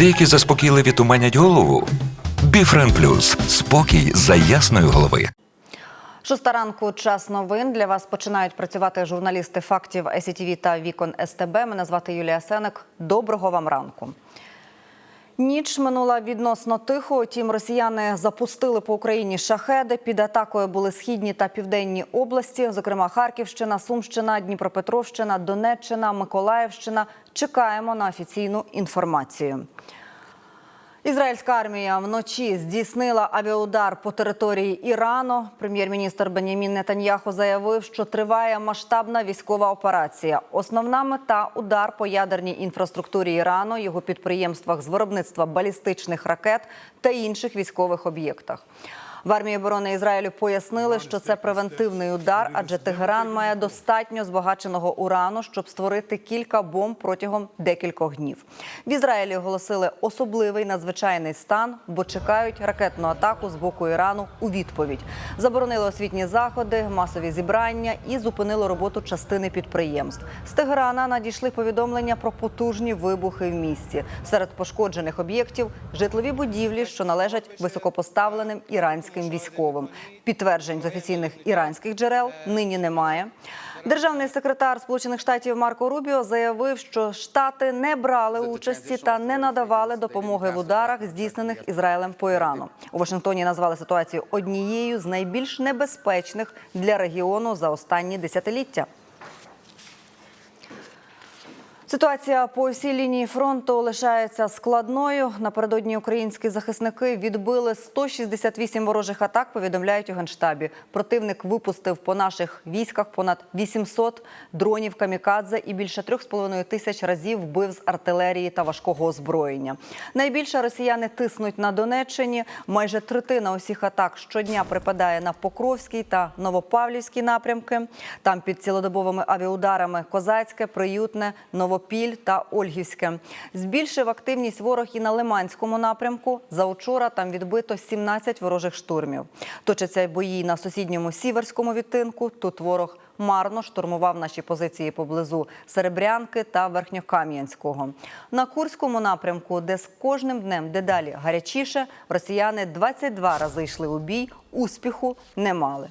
Деякі заспокійливі туманять голову. Біфрен Плюс спокій за ясної голови. Шоста ранку час новин. Для вас починають працювати журналісти фактів СІТВ та Вікон СТБ. Мене звати Юлія Сенек. Доброго вам ранку. Ніч минула відносно тихо. Тім росіяни запустили по Україні шахеди. Під атакою були східні та південні області, зокрема Харківщина, Сумщина, Дніпропетровщина, Донеччина, Миколаївщина. Чекаємо на офіційну інформацію. Ізраїльська армія вночі здійснила авіаудар по території Ірану. Прем'єр-міністр Бенямін Нетаньяху заявив, що триває масштабна військова операція. Основна мета удар по ядерній інфраструктурі Ірану, його підприємствах з виробництва балістичних ракет та інших військових об'єктах. В армії оборони Ізраїлю пояснили, що це превентивний удар, адже Тегеран має достатньо збагаченого урану, щоб створити кілька бомб протягом декількох днів. В Ізраїлі оголосили особливий надзвичайний стан, бо чекають ракетну атаку з боку Ірану у відповідь. Заборонили освітні заходи, масові зібрання і зупинили роботу частини підприємств. З Тегерана надійшли повідомлення про потужні вибухи в місті. Серед пошкоджених об'єктів житлові будівлі, що належать високопоставленим іранським військовим. Підтверджень з офіційних іранських джерел нині немає. Державний секретар Сполучених Штатів Марко Рубіо заявив, що штати не брали участі та не надавали допомоги в ударах, здійснених Ізраїлем по Ірану. У Вашингтоні назвали ситуацію однією з найбільш небезпечних для регіону за останні десятиліття. Ситуація по всій лінії фронту лишається складною. Напередодні українські захисники відбили 168 ворожих атак. Повідомляють у генштабі. Противник випустив по наших військах понад 800 дронів камікадзе і більше 3,5 тисяч разів вбив з артилерії та важкого озброєння. Найбільше росіяни тиснуть на Донеччині. Майже третина усіх атак щодня припадає на Покровський та Новопавлівський напрямки. Там під цілодобовими авіаударами Козацьке, Приютне, Новопіль та Ольгівське. Збільшив активність ворог і на Лиманському напрямку. За учора там відбито 17 ворожих штурмів. Точаться бої на сусідньому сіверському відтинку. Тут ворог марно штурмував наші позиції поблизу Серебрянки та Верхньокам'янського. На Курському напрямку, де з кожним днем дедалі гарячіше, росіяни 22 рази йшли у бій, успіху не мали.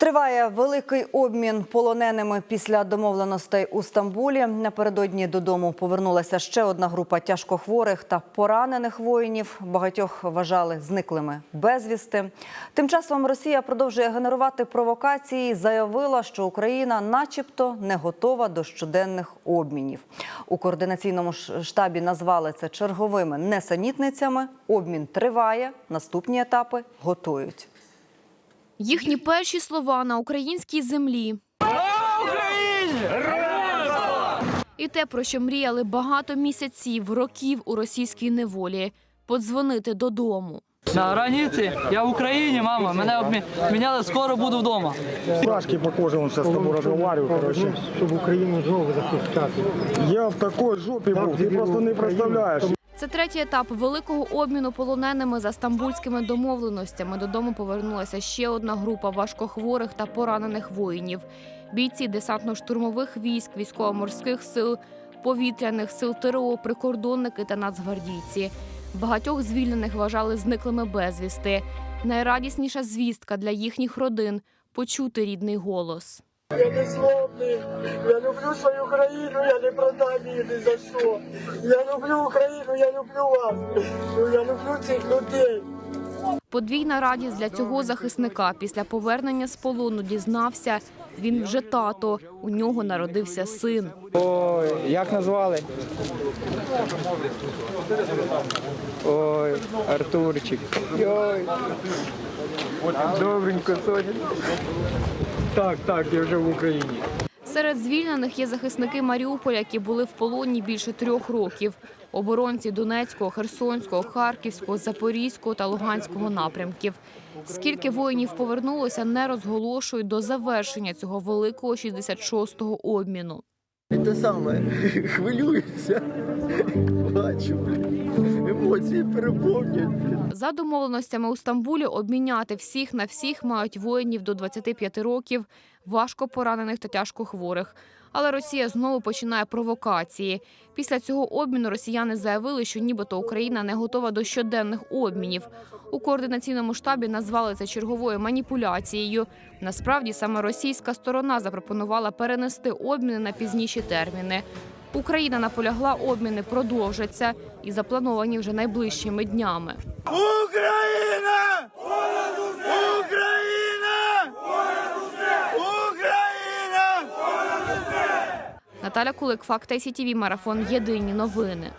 Триває великий обмін полоненими після домовленостей у Стамбулі. Напередодні додому повернулася ще одна група тяжкохворих та поранених воїнів. Багатьох вважали зниклими безвісти. Тим часом Росія продовжує генерувати провокації. Заявила, що Україна, начебто, не готова до щоденних обмінів. У координаційному штабі назвали це черговими несенітницями. Обмін триває. Наступні етапи готують. Їхні перші слова на українській землі. І те, про що мріяли багато місяців, років у російській неволі подзвонити додому. На границі, я в Україні, мама. Мене обміняли, скоро буду вдома. Мурашки по коже, он сейчас с тобой разговариваю, короче. щоб Україну знову захищати. Я в такой жопе був, ти просто не представляєш. Це третій етап великого обміну полоненими за стамбульськими домовленостями. Додому повернулася ще одна група важкохворих та поранених воїнів. Бійці десантно-штурмових військ, військово-морських сил, повітряних сил ТРО, прикордонники та нацгвардійці. Багатьох звільнених вважали зниклими безвісти. Найрадісніша звістка для їхніх родин почути рідний голос. Я не злобний, я люблю свою країну, я не продам її ні за що. Я люблю Україну, я люблю вас, Ну, я люблю цих людей. Подвійна радість для цього захисника після повернення з полону дізнався. Він вже тато. У нього народився син. Ой, як назвали? Ой, Артурчик. Ой. Добренько, Соня. Так, так, я вже в Україні. Серед звільнених є захисники Маріуполя, які були в полоні більше трьох років. Оборонці Донецького, Херсонського, Харківського, Запорізького та Луганського напрямків. Скільки воїнів повернулося, не розголошують до завершення цього великого 66-го обміну. Те саме, хвилююся, бачу, емоції переповнюють. За домовленостями у Стамбулі обміняти всіх на всіх мають воїнів до 25 років, важко поранених та тяжко хворих. Але Росія знову починає провокації. Після цього обміну росіяни заявили, що нібито Україна не готова до щоденних обмінів. У координаційному штабі назвали це черговою маніпуляцією. Насправді саме російська сторона запропонувала перенести обміни на пізніші терміни. Україна наполягла, обміни продовжаться і заплановані вже найближчими днями. Україна! Україна! Наталя Кулик, Факт ICTV, Марафон. Єдині новини.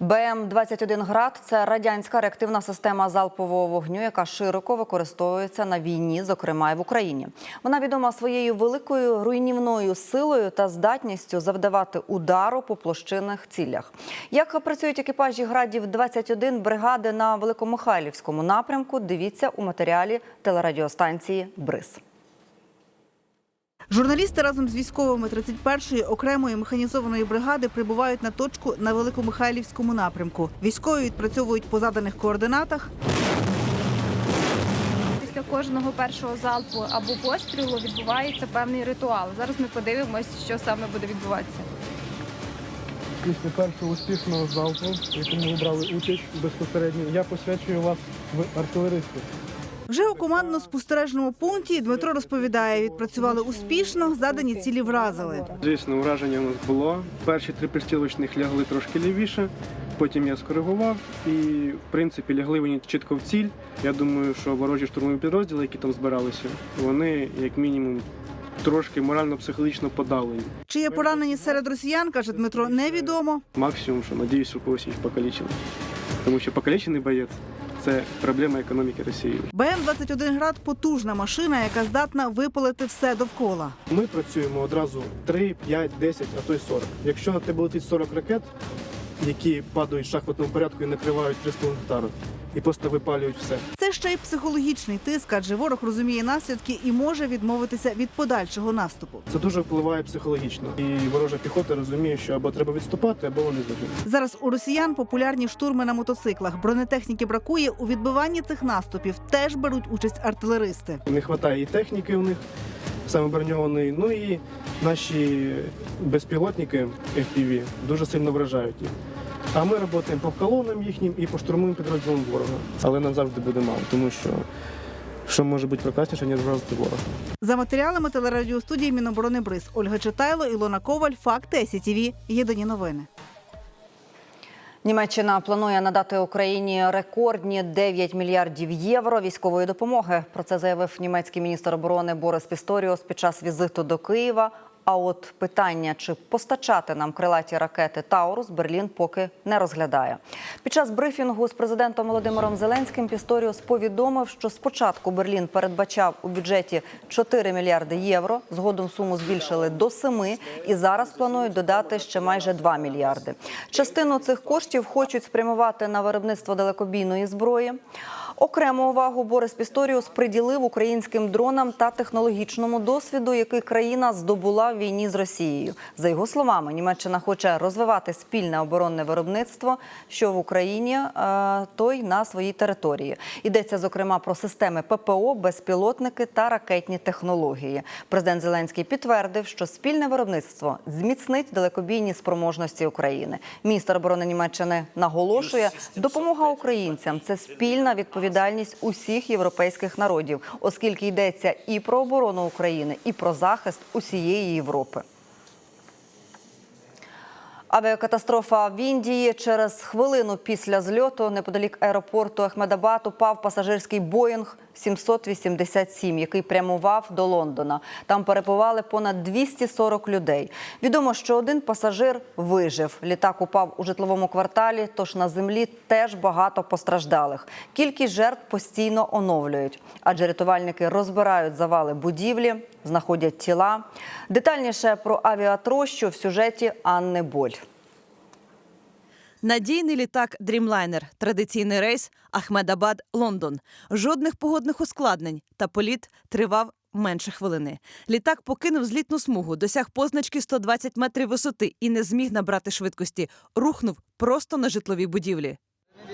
БМ-21 «Град» – це радянська реактивна система залпового вогню, яка широко використовується на війні, зокрема і в Україні. Вона відома своєю великою руйнівною силою та здатністю завдавати удару по площинних цілях. Як працюють екіпажі «Градів-21» бригади на Великомихайлівському напрямку, дивіться у матеріалі телерадіостанції «Бриз». Журналісти разом з військовими 31-ї окремої механізованої бригади прибувають на точку на Великомихайлівському напрямку. Військові відпрацьовують по заданих координатах. Після кожного першого залпу або пострілу відбувається певний ритуал. Зараз ми подивимось, що саме буде відбуватися. Після першого успішного залпу, в якому ви брали участь безпосередньо, я посвячую вас в артилеристи. Вже у командно-спостережному пункті Дмитро розповідає, відпрацювали успішно, задані цілі вразили. Звісно, ураження у нас було. Перші три пристілочних лягли трошки лівіше, потім я скоригував і, в принципі, лягли вони чітко в ціль. Я думаю, що ворожі штурмові підрозділи, які там збиралися, вони, як мінімум, трошки морально-психологічно подали. Чи є поранені серед росіян, каже Дмитро, невідомо. Максимум, що надіюсь, що когось їх покалічили. Тому що покалічений боєць це проблема економіки Росії. БМ-21 «Град» – потужна машина, яка здатна випалити все довкола. Ми працюємо одразу 3, 5, 10, а то й 40. Якщо на тебе летить 40 ракет, які падають в шахматному порядку і накривають 300 гектарів, і просто випалюють все. Ще й психологічний тиск, адже ворог розуміє наслідки і може відмовитися від подальшого наступу. Це дуже впливає психологічно. І ворожа піхота розуміє, що або треба відступати, або вони загинуть. Зараз у росіян популярні штурми на мотоциклах. Бронетехніки бракує. У відбиванні цих наступів теж беруть участь артилеристи. Не вистачає і техніки у них саме броньованої. Ну і наші безпілотники FPV дуже сильно вражають їх. А ми працюємо по колонам їхнім і по штурмовим підрозділам ворога. Але нам завжди буде мало, тому що що може бути прекрасніше, ніж вразити ворога. За матеріалами телерадіостудії Міноборони Бриз Ольга Читайло, Ілона Коваль, Факти СІТВ. Єдині новини. Німеччина планує надати Україні рекордні 9 мільярдів євро військової допомоги. Про це заявив німецький міністр оборони Борис Пісторіус під час візиту до Києва. А от питання, чи постачати нам крилаті ракети Таурус, Берлін поки не розглядає. Під час брифінгу з президентом Володимиром Зеленським Пісторіус повідомив, що спочатку Берлін передбачав у бюджеті 4 мільярди євро. Згодом суму збільшили до 7 і зараз планують додати ще майже 2 мільярди. Частину цих коштів хочуть спрямувати на виробництво далекобійної зброї. Окрему увагу Борис Пісторіус приділив українським дронам та технологічному досвіду, який країна здобула в війні з Росією. За його словами, Німеччина хоче розвивати спільне оборонне виробництво, що в Україні, е, то й на своїй території. Йдеться зокрема про системи ППО, безпілотники та ракетні технології. Президент Зеленський підтвердив, що спільне виробництво зміцнить далекобійні спроможності України. Міністр оборони Німеччини наголошує, допомога українцям це спільна відповідальність усіх європейських народів, оскільки йдеться і про оборону України, і про захист усієї Європи. Авіакатастрофа в Індії через хвилину після зльоту неподалік аеропорту Ахмедабад упав пасажирський Боїнг 787, який прямував до Лондона. Там перебували понад 240 людей. Відомо, що один пасажир вижив. Літак упав у житловому кварталі, тож на землі теж багато постраждалих. Кількість жертв постійно оновлюють, адже рятувальники розбирають завали будівлі, знаходять тіла. Детальніше про авіатрощу в сюжеті Анни Боль. Надійний літак Dreamliner, традиційний рейс Ахмедабад, Лондон. Жодних погодних ускладнень. Та політ тривав менше хвилини. Літак покинув злітну смугу, досяг позначки 120 метрів висоти і не зміг набрати швидкості. Рухнув просто на житловій будівлі.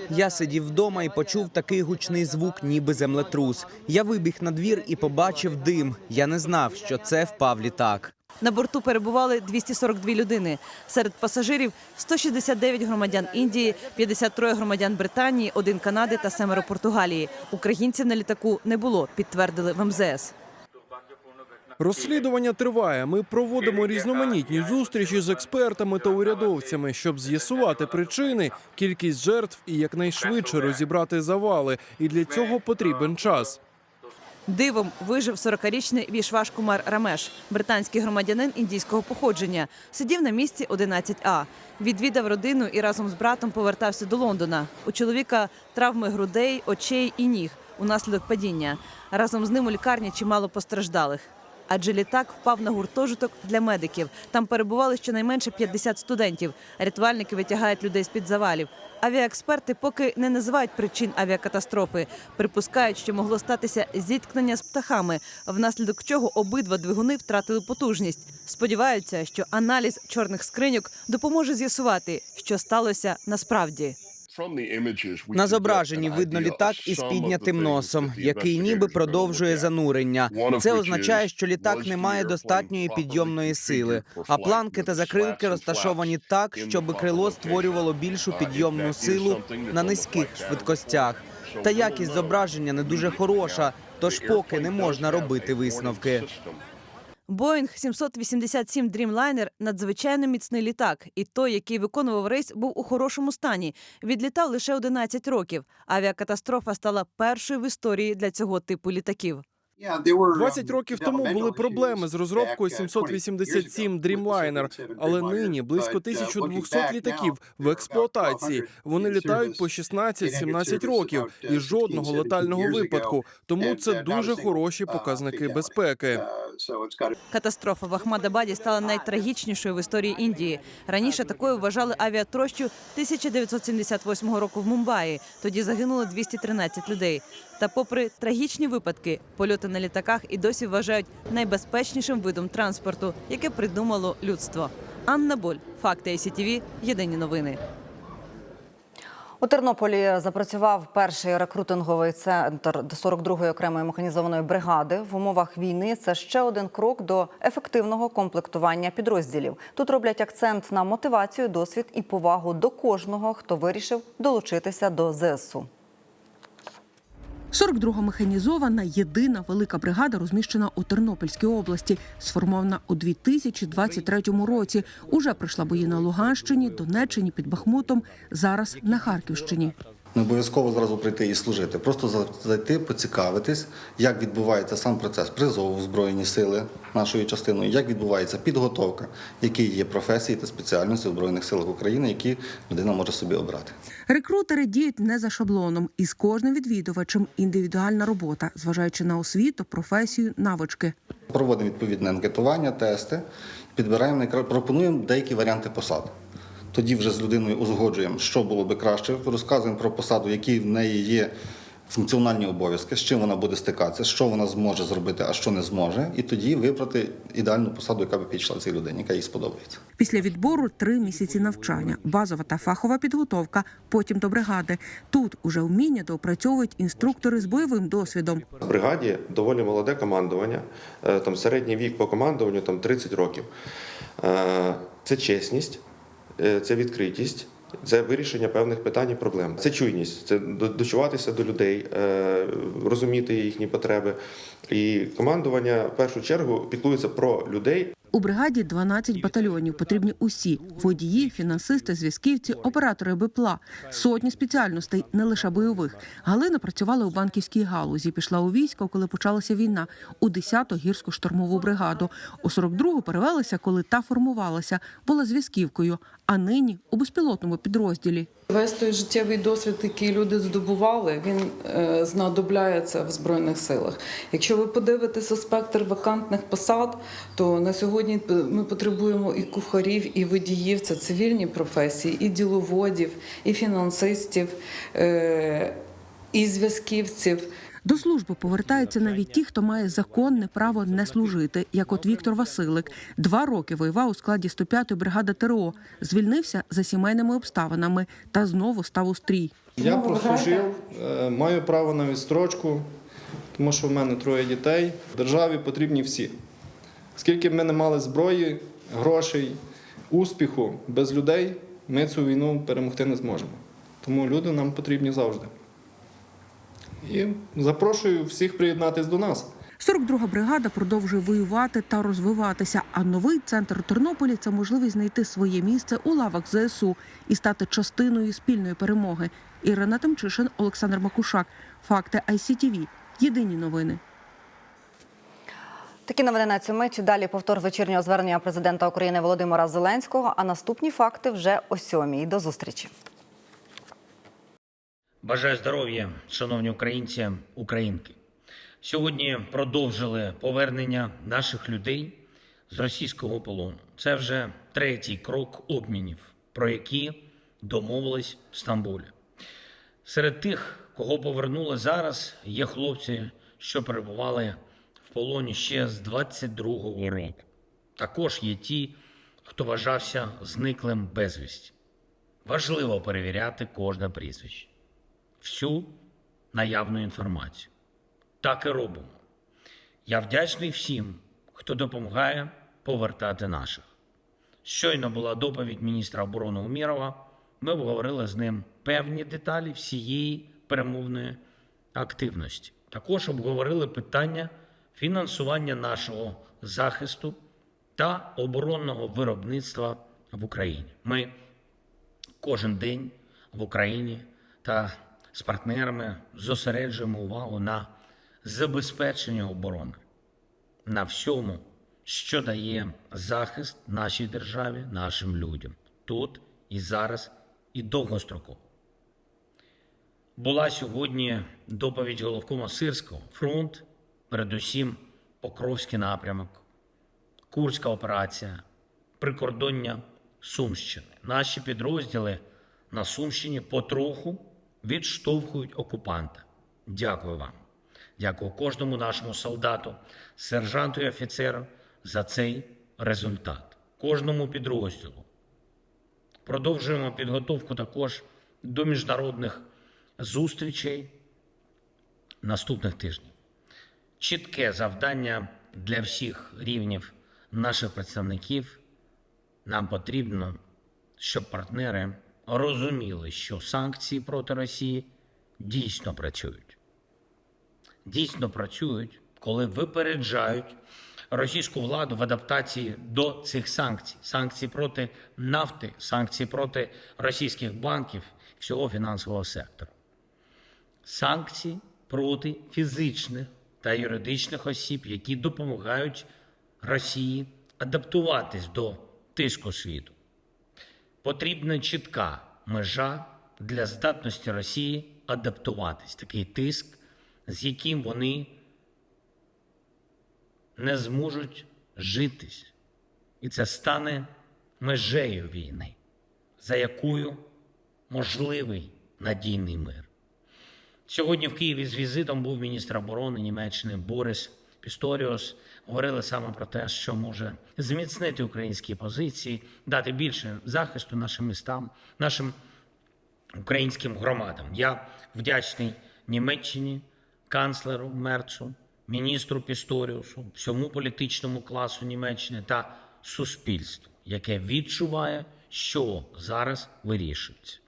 Я сидів вдома і почув такий гучний звук, ніби землетрус. Я вибіг на двір і побачив дим. Я не знав, що це впав літак. На борту перебували 242 людини. Серед пасажирів 169 громадян Індії, 53 громадян Британії, один Канади та семеро Португалії. Українців на літаку не було, підтвердили в МЗС. Розслідування триває. Ми проводимо різноманітні зустрічі з експертами та урядовцями, щоб з'ясувати причини, кількість жертв і якнайшвидше розібрати завали. І для цього потрібен час. Дивом вижив 40-річний Вішваш Кумар Рамеш, британський громадянин індійського походження. Сидів на місці 11А. Відвідав родину і разом з братом повертався до Лондона. У чоловіка травми грудей, очей і ніг унаслідок падіння. Разом з ним у лікарні чимало постраждалих. Адже літак впав на гуртожиток для медиків. Там перебували щонайменше 50 студентів. Рятувальники витягають людей з-під завалів. Авіаексперти поки не називають причин авіакатастрофи. Припускають, що могло статися зіткнення з птахами, внаслідок чого обидва двигуни втратили потужність. Сподіваються, що аналіз чорних скриньок допоможе з'ясувати, що сталося насправді. На зображенні видно літак із піднятим носом, який ніби продовжує занурення. Це означає, що літак не має достатньої підйомної сили, а планки та закрилки розташовані так, щоб крило створювало більшу підйомну силу на низьких швидкостях. Та якість зображення не дуже хороша, тож поки не можна робити висновки. Боїнг 787 Dreamliner – надзвичайно міцний літак, і той, який виконував рейс, був у хорошому стані. Відлітав лише 11 років. Авіакатастрофа стала першою в історії для цього типу літаків. 20 років тому були проблеми з розробкою 787 Dreamliner, але нині близько 1200 літаків в експлуатації. Вони літають по 16-17 років і жодного летального випадку. Тому це дуже хороші показники безпеки. Катастрофа в Ахмадабаді стала найтрагічнішою в історії Індії. Раніше такою вважали авіатрощу 1978 року в Мумбаї. Тоді загинуло 213 людей. Та, попри трагічні випадки, польоти на літаках і досі вважають найбезпечнішим видом транспорту, яке придумало людство. Анна Боль, факти ICTV, Єдині новини. У Тернополі запрацював перший рекрутинговий центр 42-ї окремої механізованої бригади. В умовах війни це ще один крок до ефективного комплектування підрозділів. Тут роблять акцент на мотивацію, досвід і повагу до кожного, хто вирішив долучитися до ЗСУ. 42-га механізована єдина велика бригада, розміщена у Тернопільській області, сформована у 2023 році. Уже пройшла бої на Луганщині, Донеччині, під Бахмутом. Зараз на Харківщині. Не обов'язково зразу прийти і служити, просто зайти, поцікавитись, як відбувається сам процес призову в Збройні сили нашою частиною, як відбувається підготовка, які є професії та спеціальності в Збройних силах України, які людина може собі обрати. Рекрутери діють не за шаблоном, і з кожним відвідувачем індивідуальна робота, зважаючи на освіту, професію, навички. Проводимо відповідне анкетування, тести, підбираємо пропонуємо деякі варіанти посад. Тоді вже з людиною узгоджуємо, що було би краще, розказуємо про посаду, які в неї є функціональні обов'язки, з чим вона буде стикатися, що вона зможе зробити, а що не зможе, і тоді вибрати ідеальну посаду, яка би підійшла цій людині, яка їй сподобається. Після відбору три місяці навчання, базова та фахова підготовка, потім до бригади. Тут уже вміння доопрацьовують інструктори з бойовим досвідом. В бригаді доволі молоде командування, е, там середній вік по командуванню там 30 років. Е, Це чесність, це відкритість. Це вирішення певних питань і проблем. Це чуйність, це дочуватися до людей, е, розуміти їхні потреби. І командування в першу чергу піклується про людей, У бригаді 12 батальйонів. Потрібні усі водії, фінансисти, зв'язківці, оператори БПЛА, сотні спеціальностей, не лише бойових. Галина працювала у банківській галузі. Пішла у військо, коли почалася війна, у 10-ту гірську штурмову бригаду. У 42-гу перевелася, коли та формувалася, була зв'язківкою. А нині у безпілотному підрозділі. Весь той життєвий досвід, який люди здобували, він е, знадобляється в збройних силах. Якщо ви подивитеся спектр вакантних посад, то на сьогодні ми потребуємо і кухарів, і водіїв. Це цивільні професії, і діловодів, і фінансистів, е, і зв'язківців. До служби повертаються навіть ті, хто має законне право не служити, як от Віктор Василик. Два роки воював у складі 105-ї бригади ТРО, звільнився за сімейними обставинами та знову став у стрій. Я прослужив, е, маю право на відстрочку, тому що в мене троє дітей. Державі потрібні всі. Скільки б ми не мали зброї, грошей, успіху, без людей ми цю війну перемогти не зможемо. Тому люди нам потрібні завжди. І запрошую всіх приєднатись до нас. 42-га бригада продовжує воювати та розвиватися. А новий центр Тернополі це можливість знайти своє місце у лавах ЗСУ і стати частиною спільної перемоги. Ірина Тимчишин, Олександр Макушак. Факти ICTV. Єдині новини. Такі новини на цю мить. Далі повтор вечірнього звернення президента України Володимира Зеленського. А наступні факти вже о сьомій. До зустрічі. Бажаю здоров'я, шановні українці, українки. Сьогодні продовжили повернення наших людей з російського полону. Це вже третій крок обмінів, про які домовились в Стамбулі. Серед тих, кого повернули зараз, є хлопці, що перебували в полоні ще з 22-го року. Також є ті, хто вважався зниклим безвісті. Важливо перевіряти кожне прізвище всю наявну інформацію. Так і робимо. Я вдячний всім, хто допомагає повертати наших. Щойно була доповідь міністра оборони Умірова. Ми обговорили з ним певні деталі всієї перемовної активності. Також обговорили питання фінансування нашого захисту та оборонного виробництва в Україні. Ми кожен день в Україні та з партнерами зосереджуємо увагу на забезпеченні оборони, на всьому, що дає захист нашій державі, нашим людям тут і зараз, і довгостроково. Була сьогодні доповідь головкома Сирського. Фронт, передусім Покровський напрямок, Курська операція, прикордоння Сумщини. Наші підрозділи на Сумщині потроху відштовхують окупанта. Дякую вам. Дякую кожному нашому солдату, сержанту і офіцеру за цей результат, кожному підрозділу. Продовжуємо підготовку також до міжнародних зустрічей наступних тижнів. Чітке завдання для всіх рівнів наших представників. Нам потрібно, щоб партнери розуміли, що санкції проти Росії дійсно працюють. Дійсно працюють, коли випереджають російську владу в адаптації до цих санкцій: санкції проти нафти, санкції проти російських банків, всього фінансового сектору, санкції проти фізичних та юридичних осіб, які допомагають Росії адаптуватись до тиску світу. Потрібна чітка межа для здатності Росії адаптуватись, такий тиск, з яким вони не зможуть житись. І це стане межею війни, за якою можливий надійний мир. Сьогодні в Києві з візитом був міністр оборони Німеччини Борис Пісторіус. Говорили саме про те, що може зміцнити українські позиції, дати більше захисту нашим містам, нашим українським громадам. Я вдячний Німеччині, канцлеру Мерцу, міністру Пісторіусу, всьому політичному класу Німеччини та суспільству, яке відчуває, що зараз вирішується,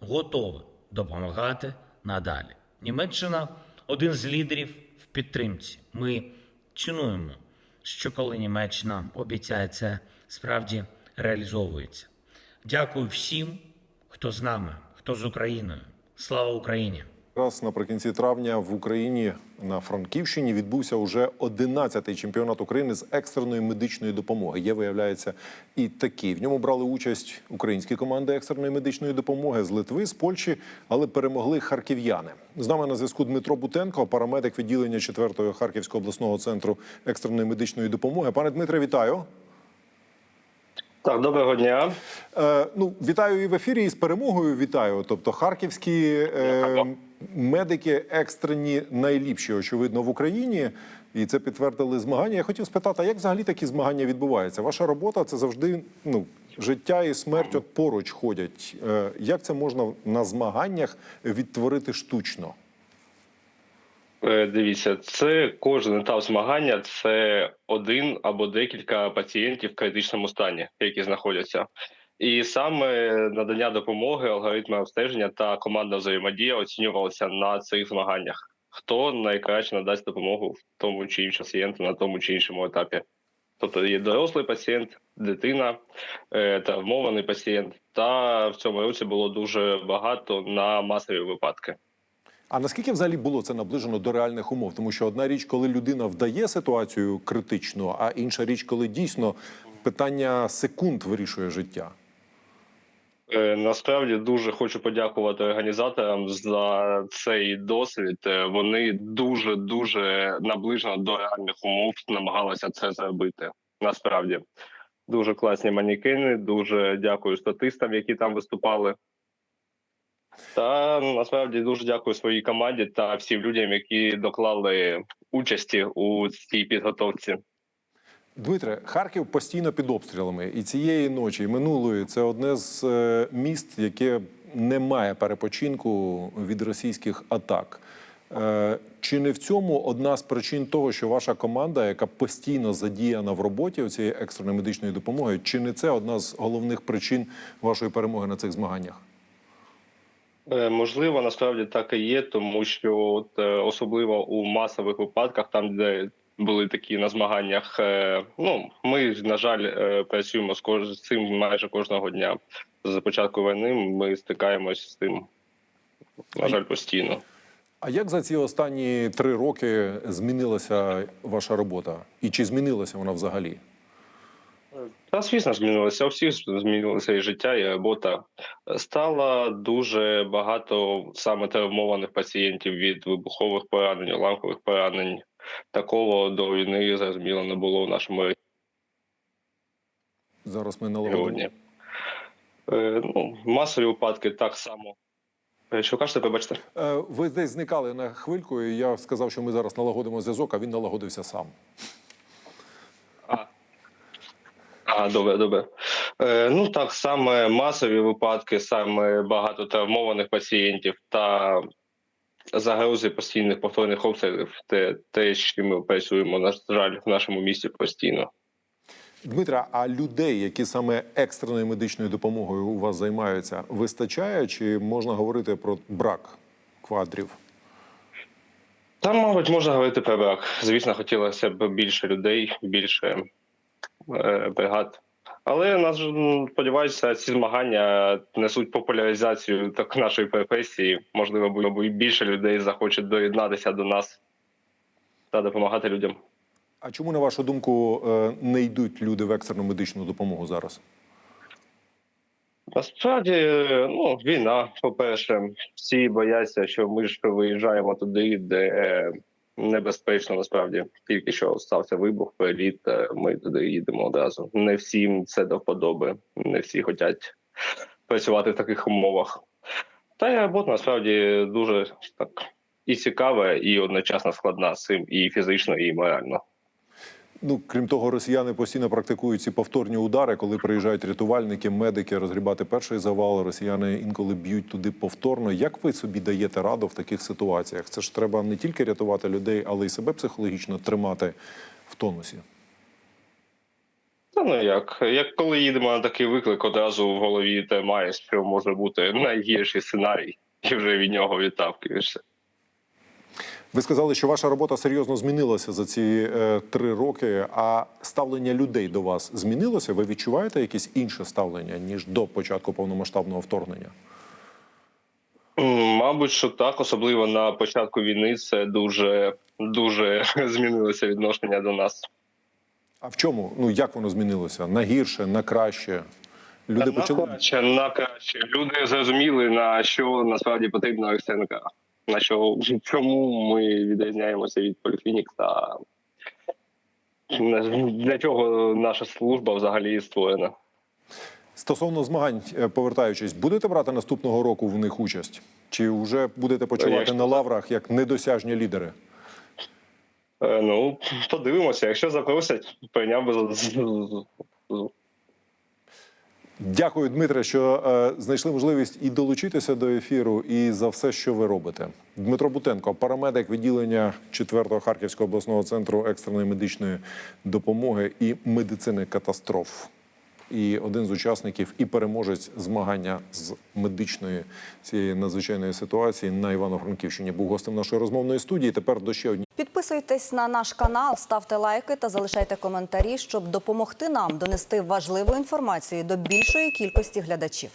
готове допомагати надалі. Німеччина один з лідерів в підтримці. Ми цінуємо, що коли Німеччина обіцяє це справді реалізовується. Дякую всім, хто з нами, хто з Україною. Слава Україні! Раз наприкінці травня в Україні на Франківщині відбувся уже 11-й чемпіонат України з екстреної медичної допомоги. Є, виявляється, і такий. В ньому брали участь українські команди екстреної медичної допомоги з Литви, з Польщі, але перемогли харків'яни. З нами на зв'язку Дмитро Бутенко, парамедик відділення 4-го Харківського обласного центру екстреної медичної допомоги. Пане Дмитре, вітаю. Так, доброго дня. Е, ну, вітаю і в ефірі, і з перемогою вітаю. Тобто, харківські е, медики екстрені найліпші, очевидно, в Україні, і це підтвердили змагання. Я хотів спитати, а як взагалі такі змагання відбуваються? Ваша робота це завжди ну, життя і смерть от поруч ходять. Е, як це можна на змаганнях відтворити штучно? Е, Дивіться, це кожен етап змагання це один або декілька пацієнтів в критичному стані, які знаходяться. І саме надання допомоги, алгоритми обстеження та командна взаємодія оцінювалися на цих змаганнях. Хто найкраще надасть допомогу в тому чи іншому пацієнту на тому чи іншому етапі. Тобто є дорослий пацієнт, дитина, е, травмований пацієнт. Та в цьому році було дуже багато на масові випадки. А наскільки взагалі було це наближено до реальних умов? Тому що одна річ, коли людина вдає ситуацію критичну, а інша річ, коли дійсно питання секунд вирішує життя. Е, Насправді дуже хочу подякувати організаторам за цей досвід. Е, Вони дуже дуже наближено до реальних умов намагалися це зробити. Насправді дуже класні манікени. Дуже дякую статистам, які там виступали. Та насправді дуже дякую своїй команді та всім людям, які доклали участі у цій підготовці. Дмитре, Харків постійно під обстрілами, і цієї ночі, і минулої це одне з е, міст, яке не має перепочинку від російських атак. Е, Чи не в цьому одна з причин того, що ваша команда, яка постійно задіяна в роботі цієї екстреної медичної допомоги, чи не це одна з головних причин вашої перемоги на цих змаганнях? Е, Можливо, насправді так і є, тому що от, особливо у масових випадках, там де були такі на змаганнях. е, Ну ми на жаль е, працюємо з цим майже кожного дня. З початку війни ми стикаємось з цим. На жаль, постійно. А як за ці останні три роки змінилася ваша робота? І чи змінилася вона взагалі? Та звісно, змінилося. У всіх змінилося і життя, і робота. Стало дуже багато саме травмованих пацієнтів від вибухових поранень, уламкових поранень. Такого до війни зрозуміло не було в нашому Зараз ми налагодимо. Е, ну, масові випадки так само. Е, Що кажете, побачите? Е, Ви десь зникали на хвильку, і я сказав, що ми зараз налагодимо зв'язок, а він налагодився сам. А, добре, добре. Е, ну так, саме масові випадки, саме багато травмованих пацієнтів та загрози постійних повторних обстрілів. Те, те, чим ми працюємо, на жаль, в нашому місті постійно. Дмитра, а людей, які саме екстреною медичною допомогою у вас займаються, вистачає чи можна говорити про брак квадрів? Там, мабуть, можна говорити про брак. Звісно, хотілося б більше людей, більше е, бригад. Але нас сподіваюся, ці змагання несуть популяризацію так нашої професії. Можливо, більше людей захочуть доєднатися до нас та допомагати людям. А чому, на вашу думку, е, не йдуть люди в екстрену медичну допомогу зараз? Насправді, ну, війна, по-перше, всі бояться, що ми ж виїжджаємо туди, де е, небезпечно насправді. Тільки що стався вибух, приліт, е, ми туди їдемо одразу. Не всім це до вподоби, не всі хочуть працювати в таких умовах. Та й робота насправді дуже так і цікава, і одночасно складна з цим, і фізично, і морально. Ну, крім того, росіяни постійно практикують ці повторні удари, коли приїжджають рятувальники, медики розгрібати перший завал. Росіяни інколи б'ють туди повторно. Як ви собі даєте раду в таких ситуаціях? Це ж треба не тільки рятувати людей, але й себе психологічно тримати в тонусі. Та ну як? Як коли їдемо на такий виклик, одразу в голові ти маєш, що може бути найгірший сценарій, і вже від нього відтапкуєшся. Ви сказали, що ваша робота серйозно змінилася за ці е, три роки. А ставлення людей до вас змінилося? Ви відчуваєте якесь інше ставлення ніж до початку повномасштабного вторгнення? Мабуть, що так, особливо на початку війни, це дуже дуже змінилося відношення до нас. А в чому? Ну як воно змінилося? На гірше, на краще? Люди на почали краще, на краще. Люди зрозуміли, на що насправді потрібна СНК, на що чому ми відрізняємося від поліклінік та для чого наша служба взагалі створена. стосовно змагань, е, повертаючись, будете брати наступного року в них участь? Чи вже будете почувати Конечно. на лаврах як недосяжні лідери? Е, Ну, подивимося. Якщо запросять, прийняв би Дякую, Дмитре, що е, знайшли можливість і долучитися до ефіру, і за все, що ви робите. Дмитро Бутенко, парамедик відділення 4-го Харківського обласного центру екстреної медичної допомоги і медицини катастроф. І один з учасників і переможець змагання з медичної цієї надзвичайної ситуації на Івано-Франківщині був гостем нашої розмовної студії. Тепер до ще одні. Підписуйтесь на наш канал, ставте лайки та залишайте коментарі, щоб допомогти нам донести важливу інформацію до більшої кількості глядачів.